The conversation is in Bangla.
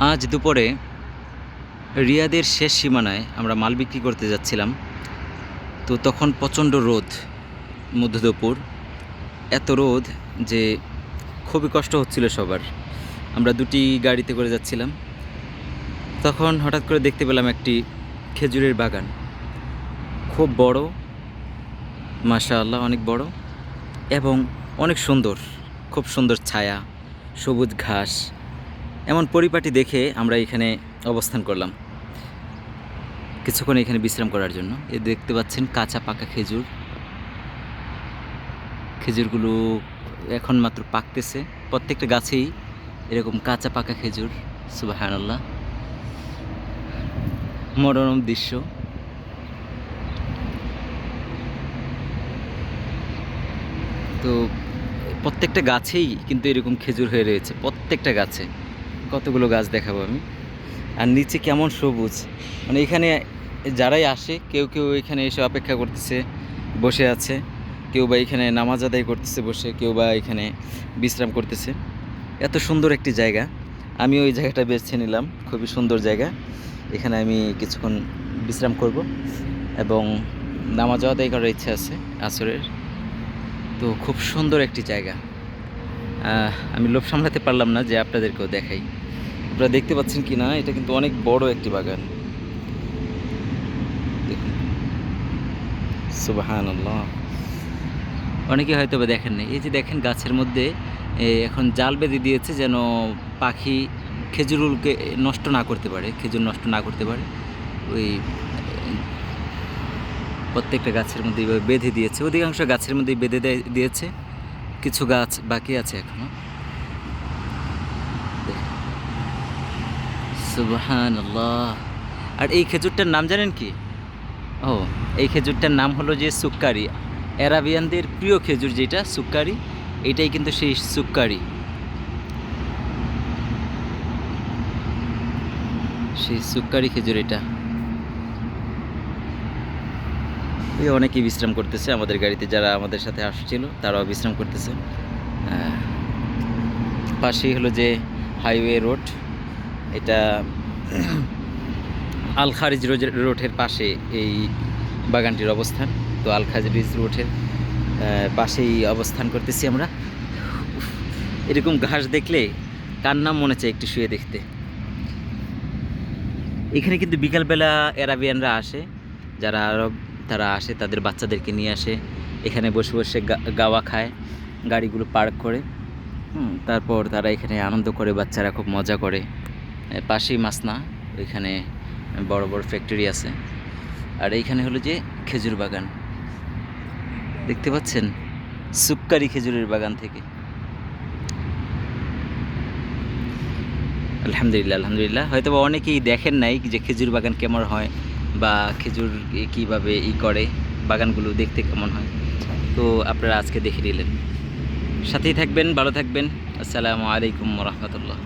আজ দুপুরে রিয়াদের শেষ সীমানায় আমরা মাল বিক্রি করতে যাচ্ছিলাম। তো তখন প্রচণ্ড রোদ, মধ্য দুপুর। এত রোদ যে খুবই কষ্ট হচ্ছিল সবার। আমরা দুটি গাড়িতে করে যাচ্ছিলাম। তখন হঠাৎ করে দেখতে পেলাম একটি খেজুরের বাগান। খুব বড় মাশা আল্লাহ অনেক বড় এবং অনেক সুন্দর। খুব সুন্দর ছায়া, সবুজ ঘাস এমন পরিপাটি দেখে আমরা এখানে অবস্থান করলাম। কিছুক্ষণ এখানে বিশ্রাম করার জন্য। এ দেখতে পাচ্ছেন কাঁচা পাকা খেজুর। খেজুরগুলো এখন মাত্র পাকতেছে। প্রত্যেকটা গাছেই এরকম কাঁচা পাকা খেজুর। সুবাহান্লাহ মনোরম দৃশ্য। তো প্রত্যেকটা গাছেই কিন্তু এরকম খেজুর হয়ে রয়েছে। প্রত্যেকটা গাছে। কতগুলো গাছ দেখাবো আমি? আর নিচে কেমন সবুজ? মানে এখানে যারাই আসে, কেউ কেউ এখানে এসে অপেক্ষা করতেছে, বসে আছে। কেউ বা এখানে নামাজ আদায় করতেছে বসে, কেউ বা এখানে বিশ্রাম করতেছে। এত সুন্দর একটি জায়গা। আমি ওই জায়গাটা বেছে নিলাম, খুবই সুন্দর জায়গা। এখানে আমি কিছুক্ষণ বিশ্রাম করব এবং নামাজ আদায় করার ইচ্ছে আছে, আসরের। তো খুব সুন্দর একটি জায়গা। আমি লোভ সামলাতে পারলাম না যে আপনাদেরকেও দেখাই। আপনারা দেখতে পাচ্ছেন কি না? এটা কিন্তু অনেক বড় একটি বাগান। দেখুন। সুবাহান অনেকে হয়তো বা দেখেন নাই। এই যে দেখেন, গাছের মধ্যে এখন জাল বেঁধে দিয়েছে যেন পাখি খেজুরগুলোকে নষ্ট না করতে পারে, খেজুর নষ্ট না করতে পারে। ওই, প্রত্যেকটা গাছের মধ্যে বেঁধে দিয়েছে। অধিকাংশ গাছের মধ্যেই বেঁধে দেয়- দিয়েছে। কিছু গাছ বাকি আছে এখনও। সুবহান আর এই খেজুরটার নাম জানেন কি? ও, এই খেজুরটার নাম হলো যে সুক্কারি। অ্যারাবিয়ানদের প্রিয় খেজুর যেটা, সুক্কারি, এটাই কিন্তু সেই সুক্কারি। সেই সুক্কারি খেজুর এটা। ওই অনেকেই বিশ্রাম করতেছে, আমাদের গাড়িতে যারা আমাদের সাথে আসছিল, তারাও বিশ্রাম করতেছে। পাশেই হলো যে হাইওয়ে রোড, এটা আল খারিজ রোডের পাশে এই বাগানটির অবস্থান। তো আল খারিজ রোডের পাশেই অবস্থান করতেছি আমরা। এরকম ঘাস দেখলে কার নাম মনে চায় একটু শুয়ে দেখতে। এখানে কিন্তু বিকালবেলা অ্যারাবিয়ানরা আসে, যারা আরব তারা আসে, তাদের বাচ্চাদেরকে নিয়ে আসে। এখানে বসে বসে গাওয়া খায়, গাড়িগুলো পার্ক করে। তারপর তারা এখানে আনন্দ করে, বাচ্চারা খুব মজা করে। পাশেই মাসনা ওইখানে বড় বড় ফ্যাক্টরি আছে। আর এইখানে হলো যে খেজুর বাগান। দেখতে পাচ্ছেন? সুপকারি খেজুরের বাগান থেকে। আলহামদুলিল্লাহ আলহামদুলিল্লাহ। হয়তো অনেকেই দেখেন নাই যে খেজুর বাগান কেমন হয়। বা খেজুর কীভাবে ই করে, বাগানগুলো দেখতে কেমন হয়? তো আপনারা আজকে দেখে নিলেন। সাথেই থাকবেন, ভালো থাকবেন। আসসালামু আলাইকুম রহমতুল্লাহ।